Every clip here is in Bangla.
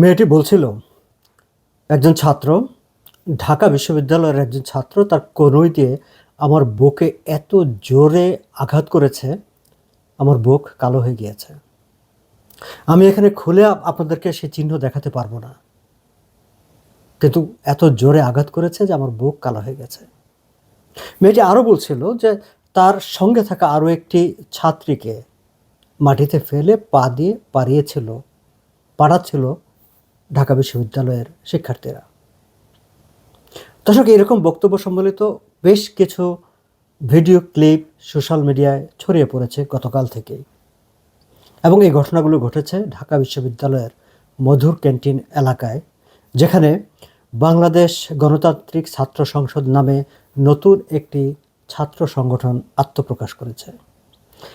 মেয়েটি বলছিল, একজন ছাত্র, ঢাকা বিশ্ববিদ্যালয়ের একজন ছাত্র তার কনুই দিয়ে আমার বুকে এত জোরে আঘাত করেছে, আমার বুক কালো হয়ে গিয়েছে। আমি এখানে খুলে আপনাদেরকে সে চিহ্ন দেখাতে পারব না। কিন্তু এত জোরে আঘাত করেছে যে আমার বুক কালো হয়ে গেছে। মেয়েটি আরও বলছিল যে, তার সঙ্গে থাকা আরও একটি ছাত্রীকে মাটিতে ফেলে পা দিয়ে পাড়িয়েছিল, পাড়াচ্ছিল ঢাকা বিশ্ববিদ্যালয়ের শিক্ষার্থীরা। দর্শক, এরকম বক্তব্য সম্বলিত বেশ কিছু ভিডিও ক্লিপ সোশ্যাল মিডিয়ায় ছড়িয়ে পড়েছে গতকাল থেকেই। এবং এই ঘটনাগুলো ঘটেছে ঢাকা বিশ্ববিদ্যালয়ের মধুর ক্যান্টিন এলাকায়, যেখানে বাংলাদেশ গণতান্ত্রিক ছাত্র সংসদ নামে নতুন একটি ছাত্র সংগঠন আত্মপ্রকাশ করেছে।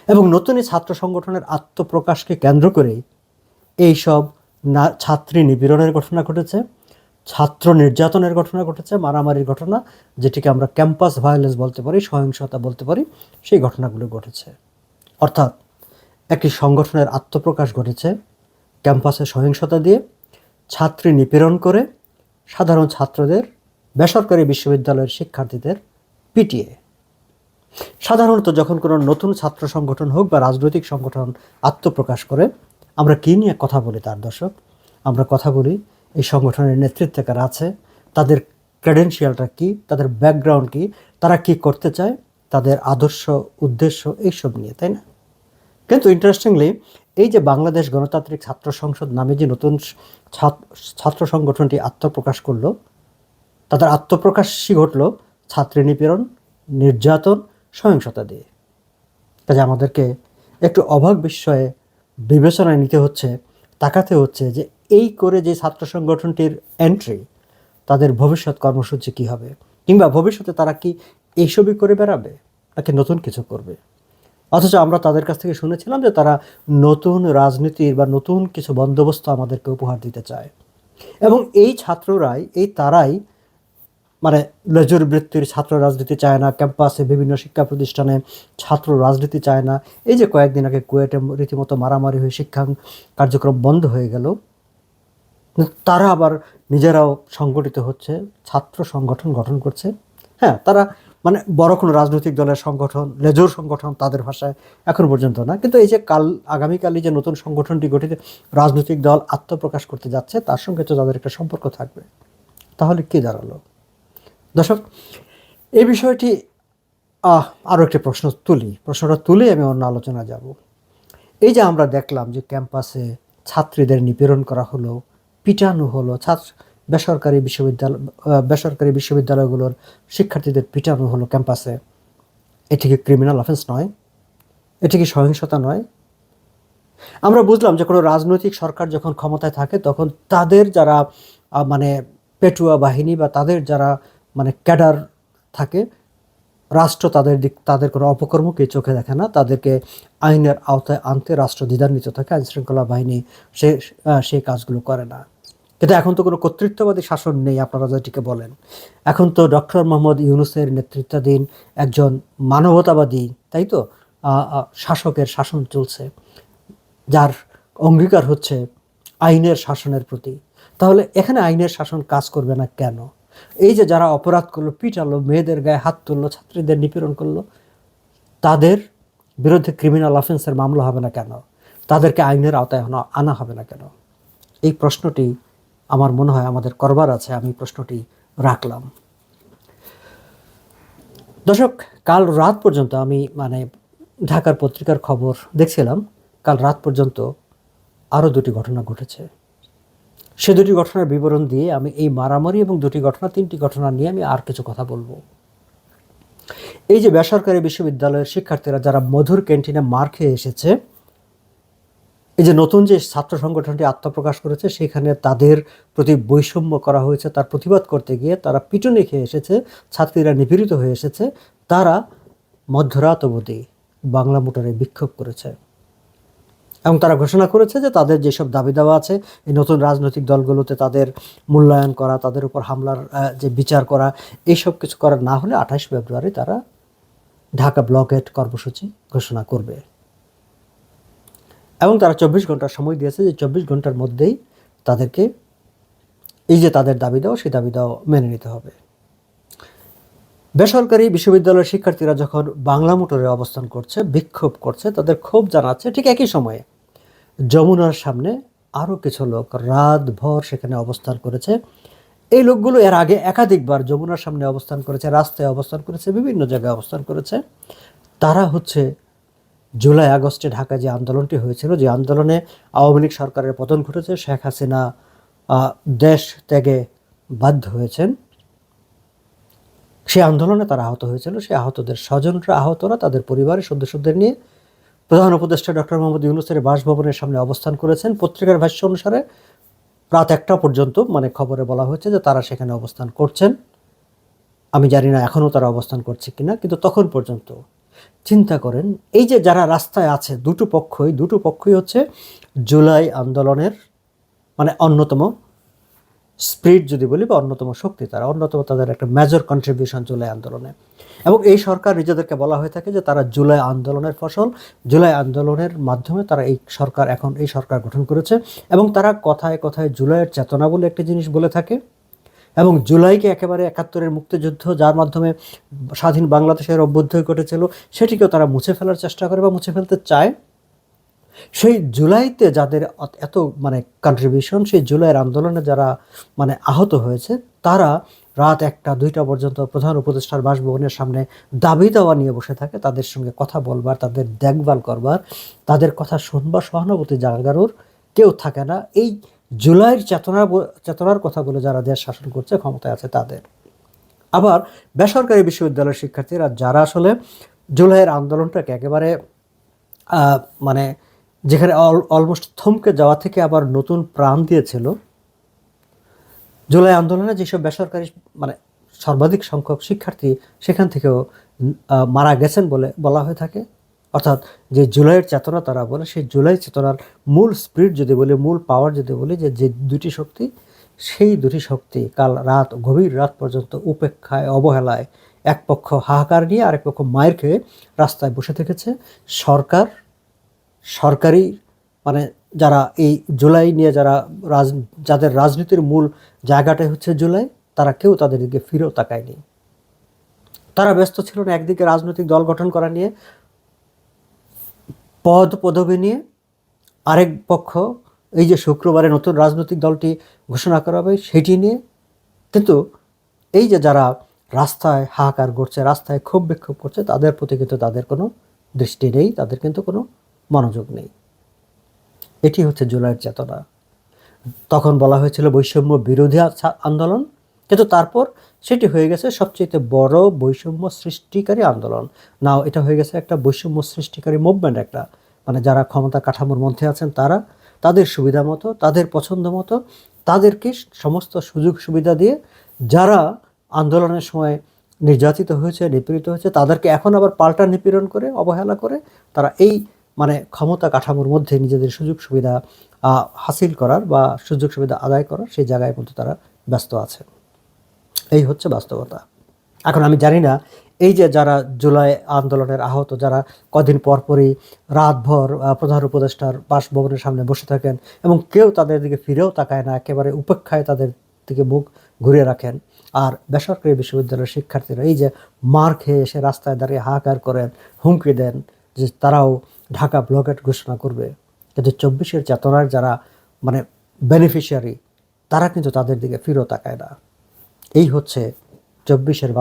এবং নতুন এই ছাত্র সংগঠনের আত্মপ্রকাশকে কেন্দ্র করেই এইসব না, ছাত্রী নিপীড়নের ঘটনা ঘটেছে, ছাত্র নির্যাতনের ঘটনা ঘটেছে, মারামারির ঘটনা, যেটিকে আমরা ক্যাম্পাস ভায়োলেন্স বলতে পারি, সহিংসতা বলতে পারি, সেই ঘটনাগুলো ঘটেছে। অর্থাৎ একটি সংগঠনের আত্মপ্রকাশ ঘটেছে, ক্যাম্পাসে সহিংসতা দিয়ে, ছাত্রী নিপীড়ন করে, সাধারণ ছাত্রদের, বেসরকারি বিশ্ববিদ্যালয়ের শিক্ষার্থীদের পিটিয়ে। সাধারণত যখন কোনো নতুন ছাত্র সংগঠন হোক বা রাজনৈতিক সংগঠন আত্মপ্রকাশ করে, আমরা কী নিয়ে কথা বলি তার দর্শক? আমরা কথা বলি, এই সংগঠনের নেতৃত্বে কারা আছে, তাদের ক্রেডেন্সিয়ালটা কী, তাদের ব্যাকগ্রাউন্ড কী, তারা কি করতে চায়, তাদের আদর্শ, উদ্দেশ্য এইসব নিয়ে, তাই না? কিন্তু ইন্টারেস্টিংলি এই যে বাংলাদেশ গণতান্ত্রিক ছাত্র সংসদ নামে যে নতুন ছাত্র সংগঠনটি আত্মপ্রকাশ করল, তাদের আত্মপ্রকাশই ঘটল ছাত্রী নিপীড়ন, নির্যাতন, সহিংসতা দিয়ে। কাজে আমাদেরকে একটু অবাক বিস্ময়ে বিবেচনায় নিতে হচ্ছে, তাকাতে হচ্ছে যে এই করে যে ছাত্র সংগঠনটির এন্ট্রি তাদের ভবিষ্যৎ কর্মসূচি কী হবে? কিংবা ভবিষ্যতে তারা কি এইসবই করে বেড়াবে? নাকি নতুন কিছু করবে? অথচ আমরা তাদের কাছ থেকে শুনেছিলাম যে তারা নতুন রাজনীতির বা নতুন কিছু বন্দোবস্ত আমাদেরকে উপহার দিতে চায়। এবং এই ছাত্ররাই, এই তারাই মানে লেজুর বৃত্তির ছাত্র রাজনীতি চায় না, ক্যাম্পাসে বিভিন্ন শিক্ষা প্রতিষ্ঠানে ছাত্র রাজনীতি চায় না। এই যে কয়েকদিন আগে কুয়েটে রীতিমতো মারামারি হয়ে শিক্ষা কার্যক্রম বন্ধ হয়ে গেল। তারা আবার নিজেরাও সংগঠিত হচ্ছে, ছাত্র সংগঠন গঠন করছে। হ্যাঁ তারা মানে বড় কোনো রাজনৈতিক দলের সংগঠন, লেজুর সংগঠন তাদের ভাষায় এখন পর্যন্ত না। কিন্তু এই যে কাল, আগামীকালই যে নতুন সংগঠনটি গঠিত, রাজনৈতিক দল আত্মপ্রকাশ করতে যাচ্ছে, তার সঙ্গে তো তাদের একটা সম্পর্ক থাকবে। তাহলে কি দাঁড়াল? দর্শক, এই বিষয়টি আরও একটি প্রশ্ন তুলি। প্রশ্নটা তুলে আমি অন্য আলোচনা যাব। এই যে আমরা দেখলাম যে ক্যাম্পাসে ছাত্রীদের নিপীড়ন করা হলো পিটানো হলো, ছাত্র বেসরকারি বিশ্ববিদ্যালয় বেসরকারি বিশ্ববিদ্যালয়গুলোর শিক্ষার্থীদের পিটানো হলো ক্যাম্পাসে। এটি কি ক্রিমিনাল অফেন্স নয়? এটি কি সহিংসতা নয়? আমরা বুঝলাম যে কোনো রাজনৈতিক সরকার যখন ক্ষমতায় থাকে, তখন তাদের যারা মানে পেটুয়া বাহিনী বা তাদের যারা মানে ক্যাডার থাকে, রাষ্ট্র তাদের দিক, তাদের কোনো অপকর্মকে চোখে দেখে না। তাদেরকে আইনের আওতায় আনতে রাষ্ট্র দ্বিধান্বিত থাকে আইন শৃঙ্খলা বাহিনী সে সেই কাজগুলো করে না। কিন্তু এখন তো কোনো কর্তৃত্ববাদী শাসন নেই, আপনারা যেটিকে বলেন। এখন তো ডক্টর মোহাম্মদ ইউনুসের নেতৃত্বাধীন একজন মানবতাবাদী, তাই তো? শাসকের শাসন চলছে, যার অঙ্গীকার হচ্ছে আইনের শাসনের প্রতি। তাহলে এখানে আইনের শাসন কাজ করবে না কেন? এই যে যারা অপরাধ করল, পিটালো, মেয়েদের গায়ে হাত তুললো, ছাত্রীদের নিপীড়ন করল, তাদের বিরুদ্ধে ক্রিমিনাল অফেন্সের মামলা হবে না কেন? তাদেরকে আইনের আওতায় আনা হবে না কেন? এই প্রশ্নটি আমার মনে হয় আমাদের করবার আছে, আমি প্রশ্নটি রাখলাম। দর্শক, কাল রাত পর্যন্ত আমি মানে ঢাকার পত্রিকার খবর দেখছিলাম, কাল রাত পর্যন্ত আরও দুটি ঘটনা ঘটেছে। সে দুটি ঘটনার বিবরণ দিয়ে আমি এই মারামারি এবং দুটি ঘটনা, তিনটি ঘটনা নিয়ে আমি আর কিছু কথা বলব। এই যে বেসরকারি বিশ্ববিদ্যালয়ের শিক্ষার্থীরা যারা মধুর ক্যান্টিনে মার খেয়ে এসেছে এই যে নতুন যে ছাত্র সংগঠনটি আত্মপ্রকাশ করেছে, সেখানে তাদের প্রতি বৈষম্য করা হয়েছে। তার প্রতিবাদ করতে গিয়ে তারা পিটুনি খেয়ে এসেছে, ছাত্রীরা নিপীড়িত হয়ে এসেছে। তারা মধ্যরাত অবধি বাংলা মোটরে বিক্ষোভ করেছে। এবং তারা ঘোষণা করেছে যে তাদের যেসব দাবি দাওয়া আছে, এই নতুন রাজনৈতিক দলগুলোতে তাদের মূল্যায়ন করা, তাদের উপর হামলার যে বিচার করা, এইসব কিছু করা না হলে আঠাশ ফেব্রুয়ারি তারা ঢাকা ব্লকেট কর্মসূচি ঘোষণা করবে। এবং তারা চব্বিশ ঘণ্টা সময় দিয়েছে যে চব্বিশ ঘণ্টার মধ্যেই তাদেরকে, এই যে তাদের দাবি দাও, সেই দাবি দাও মেনে নিতে হবে। বেসরকারি বিশ্ববিদ্যালয়ের শিক্ষার্থীরা যখন বাংলা মোটরে অবস্থান করছে, বিক্ষোভ করছে, তাদের ক্ষোভ জানাচ্ছে ঠিক একই সময়ে। যমুনার সামনে আরও কিছু লোক রাতভর সেখানে অবস্থান করেছে। এই লোকগুলো এর আগে একাধিকবার যমুনার সামনে অবস্থান করেছে, রাস্তায় অবস্থান করেছে, বিভিন্ন জায়গায় অবস্থান করেছে। তারা হচ্ছে জুলাই আগস্টে ঢাকায় যে আন্দোলনটি হয়েছিল, যে আন্দোলনে আওয়ামী লীগ সরকারের পতন ঘটেছে, শেখ হাসিনা দেশ ত্যাগে বাধ্য হয়েছেন। সেই আন্দোলনে তারা আহত হয়েছিল সেই আহতদের স্বজনরা, আহতরা তাদের পরিবারের সদস্যদের নিয়ে প্রধান উপদেষ্টা ডক্টর মোহাম্মদ ইউনুসের বাসভবনের সামনে অবস্থান করেছেন। পত্রিকার ভাষ্য অনুসারে রাত একটা পর্যন্ত মানে খবরে বলা হয়েছে যে তারা সেখানে অবস্থান করছেন। আমি জানি না এখনও তারা অবস্থান করছে কিনা, কিন্তু তখন পর্যন্ত চিন্তা করেন, এই যে যারা রাস্তায় আছে, দুটো পক্ষই দুটো পক্ষই হচ্ছে জুলাই আন্দোলনের মানে অন্যতম স্পিরিট যদি বলি বা অন্যতম শক্তি তারা, অন্যতম তাদের একটা মেজর কন্ট্রিবিউশন জুলাই আন্দোলনে। এবং এই সরকার নিজেদেরকে বলা হয়ে থাকে যে তারা জুলাই আন্দোলনের ফসল, জুলাই আন্দোলনের মাধ্যমে তারা এই সরকার এখন, এই সরকার গঠন করেছে এবং তারা কথায় কথায় জুলাইয়ের চেতনা বলে একটি জিনিস বলে থাকে। এবং জুলাইকে একেবারে একাত্তরের মুক্তিযুদ্ধ, যার মাধ্যমে স্বাধীন বাংলাদেশের অভ্যুদয় ঘটেছিল, সেটিকেও তারা মুছে ফেলার চেষ্টা করে বা মুছে ফেলতে চায়। সেই জুলাইতে যাদের এত মানে কন্ট্রিবিউশন সেই জুলাইয়ের আন্দোলনে যারা মানে আহত হয়েছে, তারা রাত একটা, দুইটা পর্যন্ত প্রধান উপদেষ্টার বাসভবনের সামনে দাবি দেওয়া নিয়ে বসে থাকে, তাদের সঙ্গে কথা বলবার, তাদের দেখভাল করবার, তাদের কথা শুনবার সহানুভূতি জাগানোর কেউ থাকে না। এই জুলাইয়ের চেতনা চেতনার কথা বলে যারা দেশ শাসন করছে, ক্ষমতায় আছে তাদের। আবার বেসরকারি বিশ্ববিদ্যালয়ের শিক্ষার্থীরা যারা আসলে জুলাইয়ের আন্দোলনটাকে একেবারে মানে যেখানে অলমোস্ট থমকে যাওয়া থেকে আবার নতুন প্রাণ দিয়েছিল, জুলাই আন্দোলনে যেসব বেসরকারি মানে সর্বাধিক সংখ্যক শিক্ষার্থী সেখান থেকেও মারা গেছেন বলে বলা হয়ে থাকে। অর্থাৎ যে জুলাইয়ের চেতনা তারা বলে, সেই জুলাই চেতনার মূল স্পিরিট যদি বলি, মূল পাওয়ার যদি বলি, যে যে দুটি শক্তি, সেই দুটি শক্তি কাল রাত, গভীর রাত পর্যন্ত উপেক্ষায়, অবহেলায়, এক পক্ষ হাহাকার নিয়ে আরেক পক্ষ মায়ের খেয়ে রাস্তায় বসে থেকেছে। সরকার, সরকারি মানে যারা এই জুলাই নিয়ে যারা রাজ, যাদের রাজনীতির মূল জায়গাটাই হচ্ছে জুলাই, তারা কেউ তাদের দিকে ফিরেও তাকায়নি। তারা ব্যস্ত ছিল না, একদিকে রাজনৈতিক দল গঠন করা নিয়ে পদ পদবি নিয়ে আরেক পক্ষ, এই যে শুক্রবারে নতুন রাজনৈতিক দলটি ঘোষণা করা হবে, সেটি নিয়ে কিন্তু এই যে যারা রাস্তায় হাহাকার করছে, রাস্তায় ক্ষোভ বিক্ষোভ করছে, তাদের প্রতি কিন্তু তাদের কোনো দৃষ্টি নেই, তাদের কিন্তু কোনো মনোযোগ নেই। এটি হচ্ছে জুলাইয়ের চেতনা। তখন বলা হয়েছিল বৈষম্য বিরোধী আন্দোলন কিন্তু তারপর সেটি হয়ে গেছে সবচেয়ে বড় বৈষম্য সৃষ্টিকারী আন্দোলন। নাও, এটা হয়ে গেছে একটা বৈষম্য সৃষ্টিকারী মুভমেন্ট একটা। মানে যারা ক্ষমতা কাঠামোর মধ্যে আছেন তারা, তাদের সুবিধা মতো, তাদের পছন্দ মতো, তাদেরকে সমস্ত সুযোগ সুবিধা দিয়ে যারা আন্দোলনের সময় নির্যাতিত হয়েছে, নিপীড়িত হয়েছে, তাদেরকে এখন আবার পাল্টা নিপীড়ন করে, অবহেলা করে, তারা এই মানে ক্ষমতা কাঠামোর মধ্যে নিজেদের সুযোগ সুবিধা হাসিল করার বা সুযোগ সুবিধা আদায় করার সেই জায়গায় মধ্যে তারা ব্যস্ত আছে। এই হচ্ছে বাস্তবতা। এখন আমি জানি না, এই যে যারা জুলাই আন্দোলনের আহত, যারা কদিন পরপরই রাতভর প্রধান উপদেষ্টার বাসভবনের সামনে বসে থাকেন এবং কেউ তাদের দিকে ফিরেও তাকায় না, একেবারে উপেক্ষায় তাদের দিকে মুখ ঘুরিয়ে রাখেন। আর বেসরকারি বিশ্ববিদ্যালয়ের শিক্ষার্থীরা এই যে মার খেয়ে এসে রাস্তায় দাঁড়িয়ে হাহাকার করেন, হুমকি দেন যে তারাও ঢাকা ব্লকেট ঘোষণা করবে। কিন্তু চব্বিশের চেতনার যারা মানে বেনিফিশিয়ারি তারা কিন্তু তাদের দিকে ফিরেও তাকায় না। এই হচ্ছে চব্বিশের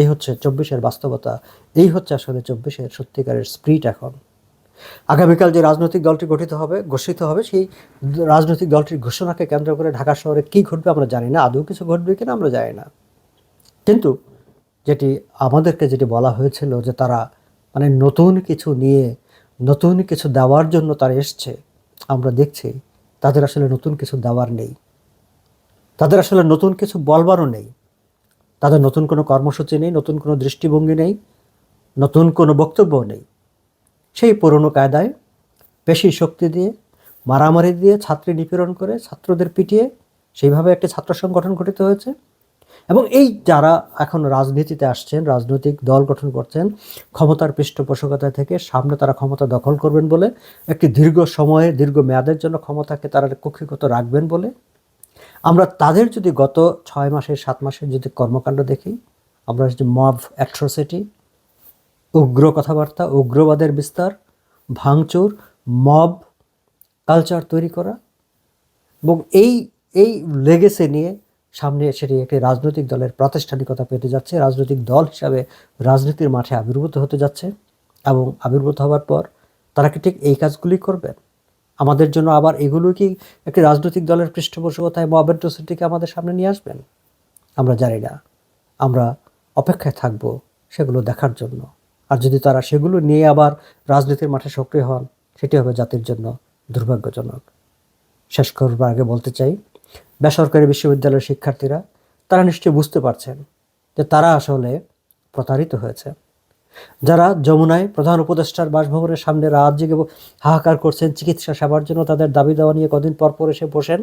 এই হচ্ছে চব্বিশের বাস্তবতা। এই হচ্ছে আসলে চব্বিশের সত্যিকারের স্প্রিট এখন। আগামীকাল যে রাজনৈতিক দলটি গঠিত হবে, ঘোষিত হবে, সেই রাজনৈতিক দলটির ঘোষণাকে কেন্দ্র করে ঢাকা শহরে কী ঘটবে আমরা জানি না, আদৌ কিছু ঘটবে কিনা আমরা জানি না। কিন্তু যেটি আমাদেরকে যেটি বলা হয়েছিল যে তারা মানে নতুন কিছু নিয়ে, নতুন কিছু দেওয়ার জন্য তারা এসছে, আমরা দেখছি তাদের আসলে নতুন কিছু দেওয়ার নেই। তাদের আসলে নতুন কিছু বলবারও নেই। তাদের নতুন কোনো কর্মসূচি নেই, নতুন কোনো দৃষ্টিভঙ্গি নেই, নতুন কোনো বক্তব্য নেই। সেই পুরনো কায়দায় পেশি শক্তি দিয়ে, মারামারি দিয়ে ছাত্রী নিপীড়ন করে, ছাত্রদের পিটিয়ে সেইভাবে একটি ছাত্র সংগঠন গঠিত হয়েছে। এবং এই যারা এখন রাজনীতিতে আসছেন, রাজনৈতিক দল গঠন করছেন, ক্ষমতার পৃষ্ঠপোষকতা থেকে সামনে তারা ক্ষমতা দখল করবেন বলে, একটি দীর্ঘ সময়ে, দীর্ঘ মেয়াদের জন্য ক্ষমতাকে তারা কক্ষিগত রাখবেন বলে আমরা তাদের যদি গত ছয় মাসের সাত মাসের যদি কর্মকাণ্ড দেখি, আমরা যদি মব অ্যাট্রোসিটি উগ্র কথাবার্তা, উগ্রবাদের বিস্তার, ভাঙচুর মব কালচার তৈরি করা, এবং এই এই লেগেসে নিয়ে সামনে সেটি একটি রাজনৈতিক দলের প্রাতিষ্ঠানিকতা পেতে যাচ্ছে, রাজনৈতিক দল হিসাবে রাজনীতির মাঠে আবির্ভূত হতে যাচ্ছে, এবং আবির্ভূত হওয়ার পর তারা কি ঠিক এই কাজগুলি করবেন আমাদের জন্য আবার এগুলো কি একটি রাজনৈতিক দলের পৃষ্ঠপোষকতায় মবেন্টোসিটিকে আমাদের সামনে নিয়ে আসবেন? আমরা জানি না। আমরা অপেক্ষায় থাকব সেগুলো দেখার জন্য। আর যদি তারা সেগুলো নিয়ে আবার রাজনীতির মাঠে সক্রিয় হন, সেটি হবে জাতির জন্য দুর্ভাগ্যজনক। শেষ করবার আগে বলতে চাই, বেসরকারি বিশ্ববিদ্যালয়ের শিক্ষার্থীরা, তারা নিশ্চয়ই বুঝতে পারছেন যে তারা আসলে প্রতারিত হয়েছে। যারা যমুনায় প্রধান উপদেষ্টার বাসভবনের সামনে রাত জেগে হাহাকার করছেন, চিকিৎসা সেবার জন্য তাদের দাবি দেওয়া নিয়ে কদিন পর পর এসে বসেন,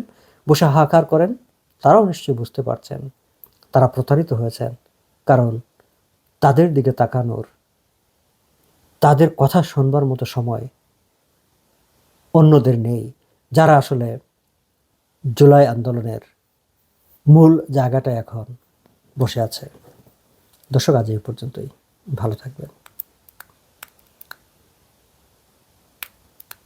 বসে হাহাকার করেন, তারাও নিশ্চয়ই বুঝতে পারছেন। তারা প্রতারিত হয়েছেন, কারণ তাদের দিকে তাকানোর, তাদের কথা শুনবার মতো সময় অন্যদের নেই। যারা আসলে জুলাই আন্দোলনের মূল জায়গাটা এখন বসে আছে। দর্শক, আজ এই পর্যন্তই। ভালো থাকবেন।